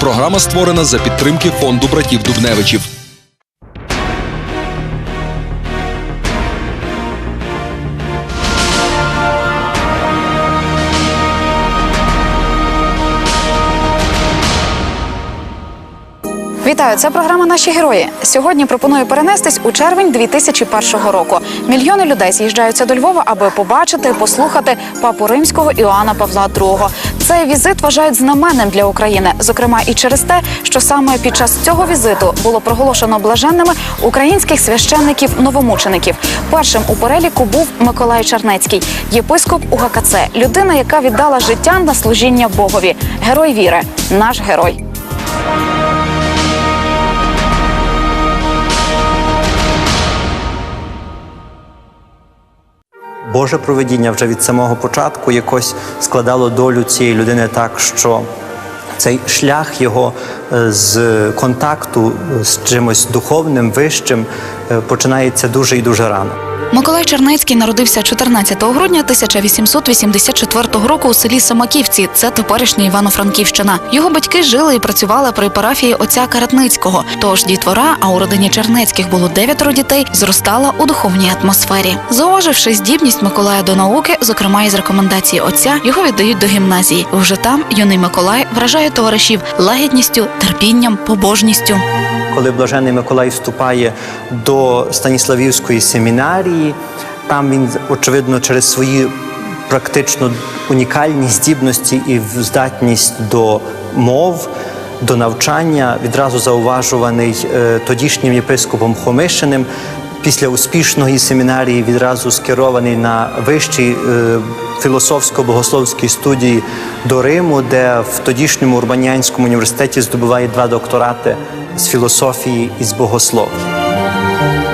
Програма створена за підтримки фонду братів Дубневичів. Вітаю, це програма Наші герої. Сьогодні пропоную перенестись у червень 2001 року. Мільйони людей з'їжджаються до Львова, аби побачити, послухати папу римського Іоанна Павла II. Цей візит вважають знаменним для України, зокрема і через те, що саме під час цього візиту було проголошено блаженними українських священників-новомучеників. Першим у переліку був Миколай Чернецький, єпископ УГКЦ, людина, яка віддала життя на служіння Богові. Герой віри, наш герой. Боже проведіння вже від самого початку якось складало долю цієї людини так, що цей шлях його е, з контакту з чимось духовним, вищим починається дуже і дуже рано. Миколай Чернецький народився 14 грудня 1884 року у селі Самаківці. Це теперішня Івано-Франківщина. Його батьки жили і працювали при парафії отця Каратницького. Тож дітвора, а у родині Чернецьких було дев'ятеро дітей, зростала у духовній атмосфері. Зауваживши здібність Миколая до науки, зокрема із рекомендації отця, його віддають до гімназії. Вже там юний Миколай вражає товаришів лагідністю, терпінням, побожністю. Коли блажений Миколай вступає до Станіславівської семінарії, там він, очевидно, через свої практично унікальні здібності і здатність до мов, до навчання, відразу зауважуваний е, тодішнім єпископом Хомишиним. Після успішної семінарії відразу скерований на вищі е, філософсько-богословські студії до Риму, де в тодішньому Урбанянському університеті здобуває два докторати з філософії і з богослов'я.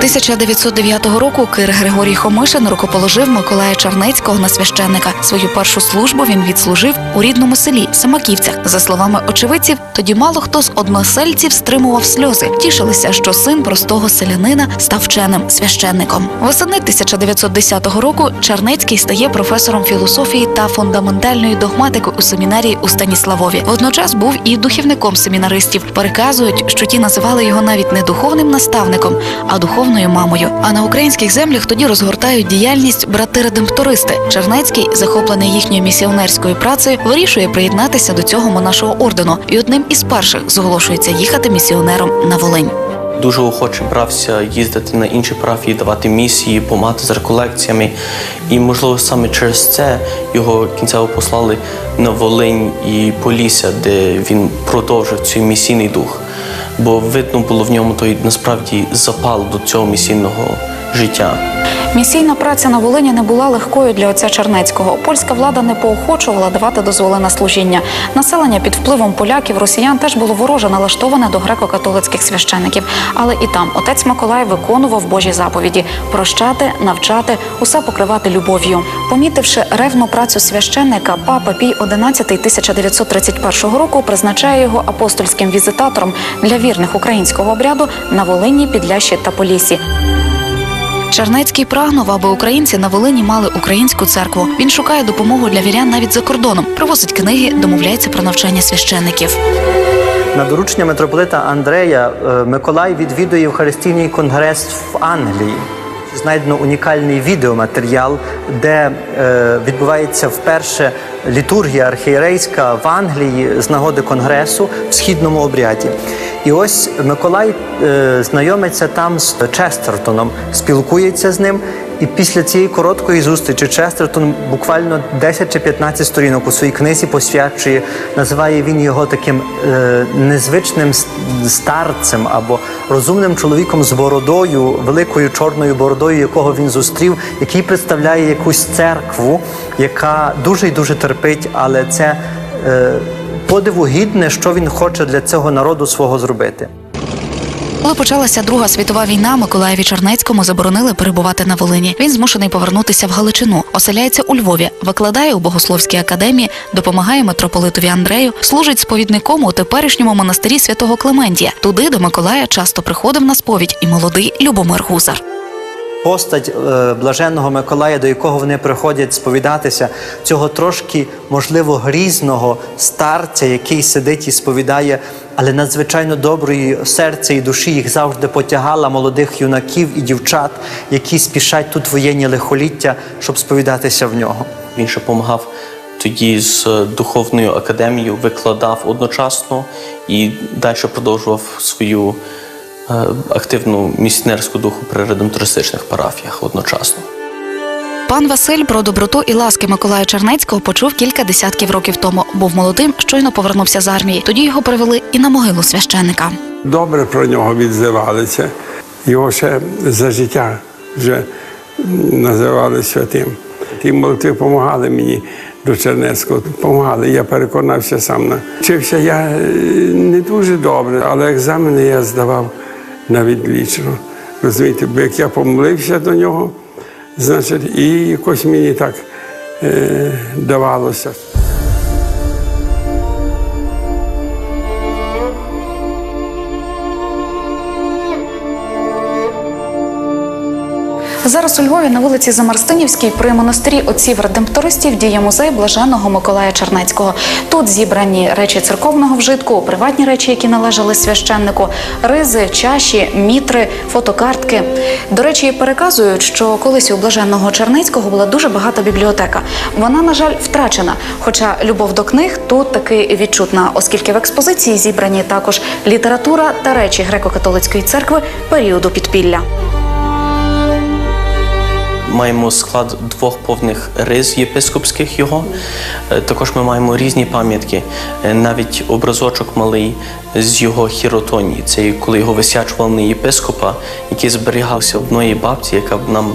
1909 року Кир Григорій Хомишин рукоположив Миколая Чернецького на священника. Свою першу службу він відслужив у рідному селі Самаківцях. За словами очевидців, тоді мало хто з односельців стримував сльози, тішилися, що син простого селянина став вченим священником. Восени 1910 року Чернецький стає професором філософії та фундаментальної догматики у семінарії у Станіславові. Водночас був і духівником семінаристів. Переказують, що ті називали його навіть не духовним наставником, а духовною мамою. А на українських землях тоді розгортають діяльність брати-редемптористи. Чернецький, захоплений їхньою місіонерською працею, вирішує приєднатися до цього монашого ордену і одним із перших зголошується їхати місіонером на Волинь. Дуже охоче брався їздити на інші парафії, давати місії, помагати з реколекціями. І, можливо, саме через це його кінцево послали на Волинь і Полісся, де він продовжив цей місійний дух. Бо видно було в ньому той насправді запал до цього місійного життя. Місійна праця на Волині не була легкою для отця Чернецького. Польська влада не поохочувала давати дозволи служіння. Населення під впливом поляків, росіян теж було вороже налаштоване до греко-католицьких священиків. Але і там отець Миколай виконував Божі заповіді прощати, навчати, усе покривати любов'ю. Помітивши ревну працю священника, папа Пій XI 1931 року призначає його апостольським візитатором для вірних українського обряду на Волині, Підлящі та Полісі. Чернецький прагнув, аби українці на Волині мали українську церкву. Він шукає допомогу для вірян навіть за кордоном, привозить книги, домовляється про навчання священників. На доручення митрополита Андрея е, Миколай відвідує Євхаристійний конгрес в Англії. Знайдено унікальний відеоматеріал, де е, відбувається вперше літургія архієрейська в Англії з нагоди конгресу в східному обряді. І ось Миколай е, знайомиться там з Честертоном, спілкується з ним. І після цієї короткої зустрічі Честертон буквально 10 чи 15 сторінок у своїй книзі посвячує, називає він його таким е, незвичним старцем або розумним чоловіком з бородою, великою чорною бородою, якого він зустрів, який представляє якусь церкву, яка дуже і дуже терпить, але це е, подиву гідне, що він хоче для цього народу свого зробити. Коли почалася Друга світова війна, Миколаєві Чернецькому заборонили перебувати на Волині. Він змушений повернутися в Галичину, оселяється у Львові, викладає у богословській академії, допомагає митрополитові Андрею, служить сповідником у теперішньому монастирі святого Клементія. Туди до Миколая часто приходив на сповідь і молодий Любомир Гузар. Постать е, блаженного Миколая, до якого вони приходять сповідатися, цього трошки, можливо, грізного старця, який сидить і сповідає, але надзвичайно доброї серця і душі їх завжди потягала молодих юнаків і дівчат, які спішать тут воєнні лихоліття, щоб сповідатися в нього. Він ще допомагав тоді з духовною академією, викладав одночасно і далі продовжував свою е, активну місіонерську духу при редемтористичних парафіях одночасно. Пан Василь про доброту і ласки Миколая Чернецького почув кілька десятків років тому. Був молодим, щойно повернувся з армії. Тоді його привели і на могилу священника. добре про нього відзивалися. Його ще за життя вже називали святим. Ті молитви допомагали мені до Чернецького, допомагали. Я переконався сам. Вчився я е, не дуже добре, але екзамени я здавав на вічно. Розумієте, бо як я помолився до нього, значить, і якось мені так е, давалося. Зараз у Львові на вулиці Замарстинівській при монастирі отців редемптористів діє музей блаженого Миколая Чернецького. Тут зібрані речі церковного вжитку, приватні речі, які належали священнику, ризи, чаші, мітри, фотокартки. До речі, переказують, що колись у блаженного Чернецького була дуже багата бібліотека. Вона, на жаль, втрачена. Хоча любов до книг тут таки відчутна, оскільки в експозиції зібрані також література та речі греко-католицької церкви періоду підпілля. Маємо склад двох повних риз єпископських його. Е, Також ми маємо різні пам'ятки, Е, навіть образочок малий з його хіротонії. Це коли його висячували на єпископа, який зберігався в одної бабці, яка б нам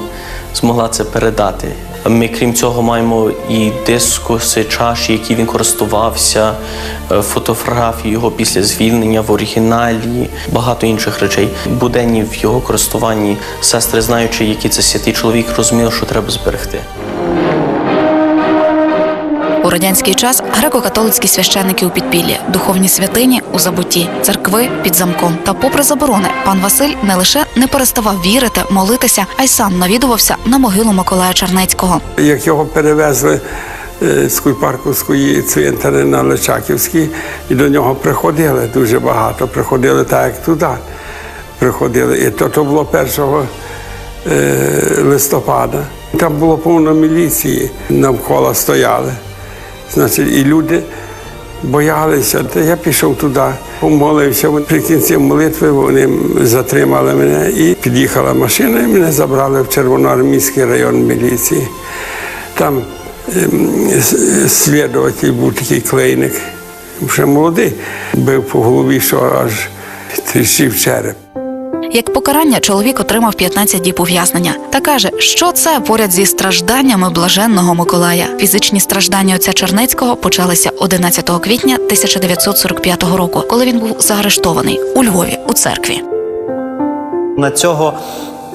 змогла це передати. Ми, крім цього, маємо і дискуси, чаші, які він користувався, е, фотографії його після звільнення в оригіналі, багато інших речей. Буденні в його користуванні сестри, знаючи, який це святий чоловік, розуміли, що треба зберегти. У радянський час греко-католицькі священники у підпіллі, духовні святині у забутті, церкви під замком. Та, попри заборони, пан Василь не лише не переставав вірити, молитися, а й сам навідувався на могилу Миколая Чернецького. Як його перевезли е, з Кульпарковської цвинтари на Личаківський, і до нього приходили дуже багато. Приходили так, як туди. Приходили. І то, то було 1 е, листопада. Там було повно міліції, навколо стояли. Значить, і люди боялися. Та я пішов туди, помолився. При кінці молитви вони затримали мене і під'їхала машина, і мене забрали в Червоноармійський район міліції. Там ем, слідуватель був такий клейник, ще молодий, бив по голові, що аж тріщив череп. Як покарання чоловік отримав 15 діб ув'язнення та каже, що це поряд зі стражданнями блаженного Миколая. Фізичні страждання отця Чернецького почалися 11 квітня 1945 року, коли він був заарештований у Львові у церкві. на цього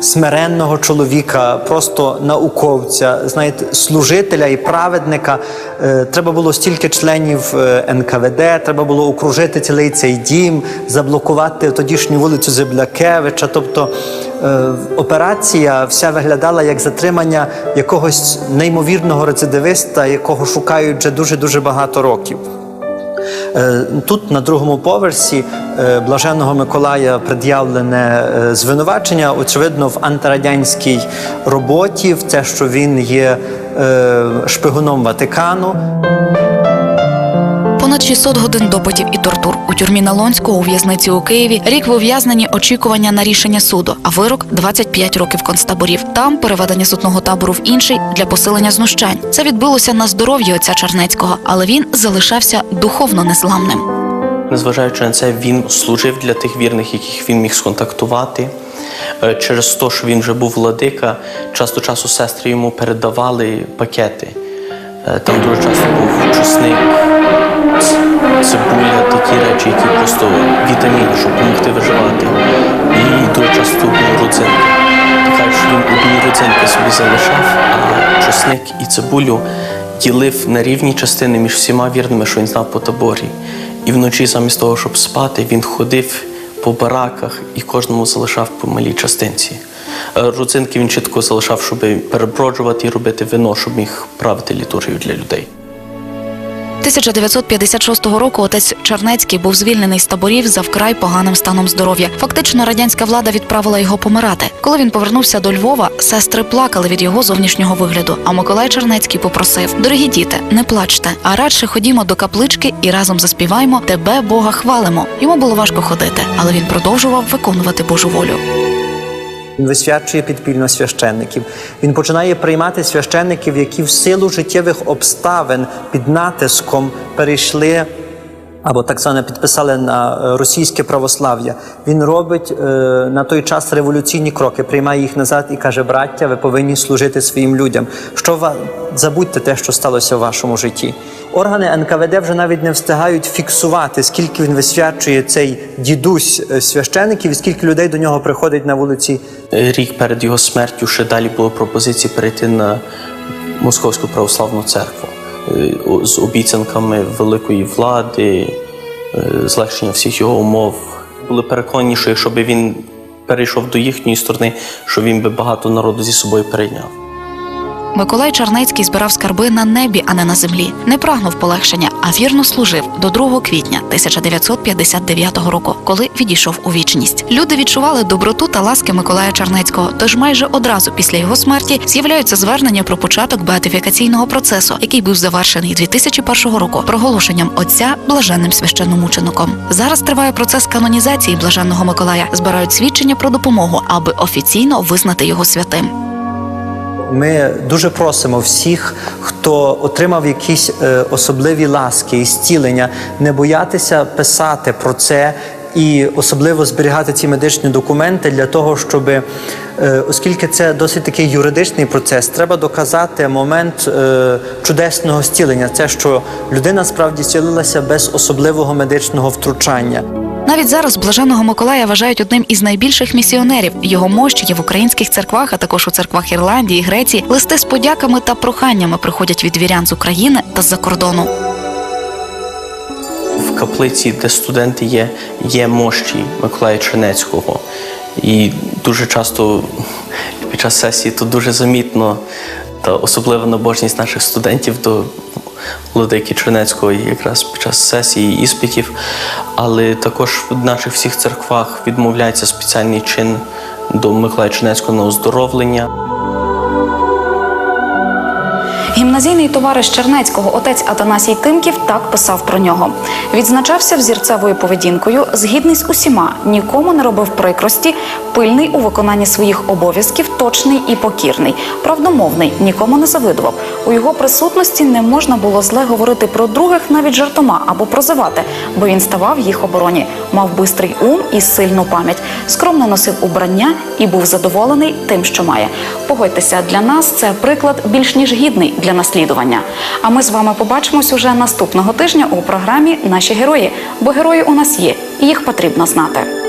смиренного чоловіка, просто науковця, знаєте, служителя і праведника. Е, Треба було стільки членів е, НКВД, треба було окружити цілий цей дім, заблокувати тодішню вулицю Зеблякевича. Тобто е, операція вся виглядала як затримання якогось неймовірного рецидивиста, якого шукають вже дуже дуже багато років. Е, Тут на другому поверсі е, блаженного Миколая пред'явлене е, звинувачення, очевидно, в антирадянській роботі, в те, що він є шпигуном Ватикану. Понад 600 годин допитів і тортур у тюрмі Налонського у в'язниці у Києві. Рік в ув'язненні очікування на рішення суду, а вирок 25 років концтаборів. Там переведення судного табору в інший для посилення знущань. Це відбилося на здоров'ї отця Чернецького, але він залишався духовно незламним. Незважаючи на це, він служив для тих вірних, яких він міг сконтактувати. Е, Через те, що він вже був владика, часто часу сестри йому передавали пакети. Е, Там дуже часто був чесник, цибуля, такі речі, які просто вітаміни, щоб допомогти виживати. І дуже часто були родзинки. Така, що він одні родзинки собі залишав, а чесник і цибулю ділив на рівні частини між всіма вірними, що він знав по таборі. І вночі, замість того, щоб спати, він ходив по бараках і кожному залишав по малій частинці. Е, Родзинки він чітко залишав, щоб переброджувати і робити вино, щоб міг правити літургію для людей. 1956 року отець Чернецький був звільнений з таборів за вкрай поганим станом здоров'я. Фактично, радянська влада відправила його помирати. Коли він повернувся до Львова, сестри плакали від його зовнішнього вигляду. А Миколай Чернецький попросив: дорогі діти, не плачте, а радше ходімо до каплички і разом заспіваємо Тебе, Бога, хвалимо. Йому було важко ходити, але він продовжував виконувати Божу волю. Він висвячує підпільно священників. Він починає приймати священників, які в силу життєвих обставин під натиском перейшли або так зване підписали на е, російське православ'я. Він робить е, на той час революційні кроки, приймає їх назад і каже: браття, ви повинні служити своїм людям. Що ва... забудьте те, що сталося в вашому житті. Органи НКВД вже навіть не встигають фіксувати, скільки він висвячує цей дідусь е, священиків, і скільки людей до нього приходить на вулиці Е, Рік перед його смертю ще далі були пропозиції перейти на Московську православну церкву з обіцянками великої влади, е, злегшення всіх його умов. Були переконані, що якщо б він перейшов до їхньої сторони, що він би багато народу зі собою перейняв. Миколай Чернецький збирав скарби на небі, а не на землі. Не прагнув полегшення, а вірно служив до 2 квітня 1959 року, коли відійшов у вічність. Люди відчували доброту та ласки Миколая Чернецького. Тож майже одразу після його смерті з'являються звернення про початок беатифікаційного процесу, який був завершений 2001 року проголошенням отця блаженним священномучеником. Зараз триває процес канонізації блаженного Миколая. Збирають свідчення про допомогу, аби офіційно визнати його святим. Ми дуже просимо всіх, хто отримав якісь е, особливі ласки і зцілення, не боятися писати про це і особливо зберігати ці медичні документи для того, щоб, е, оскільки це досить такий юридичний процес, треба доказати момент е, чудесного зцілення. Це що людина справді зцілилася без особливого медичного втручання. Навіть зараз блаженого Миколая вважають одним із найбільших місіонерів. Його мощі є в українських церквах, а також у церквах Ірландії, Греції. Листи з подяками та проханнями приходять від вірян з України та з-за кордону. В каплиці, де студенти є, є мощі Миколая Чернецького. І дуже часто під час сесії то дуже замітно, та особлива набожність наших студентів до Владики Чернецького якраз під час сесії іспитів. Але також в наших всіх церквах відмовляється спеціальний чин до Миколая Чернецького на оздоровлення. Гімназійний товариш Чернецького, отець Атанасій Тимків, так писав про нього. Відзначався взірцевою поведінкою, згідний з усіма, нікому не робив прикрості, пильний у виконанні своїх обов'язків, точний і покірний, правдомовний, нікому не завидував. У його присутності не можна було зле говорити про других навіть жартома або прозивати, бо він ставав їх обороні, мав бистрий ум і сильну пам'ять, скромно носив убрання і був задоволений тим, що має. Погодьтеся, для нас це приклад більш ніж гідний для наслідування. А ми з вами побачимось уже наступного тижня у програмі Наші герої, бо герої у нас є, і їх потрібно знати.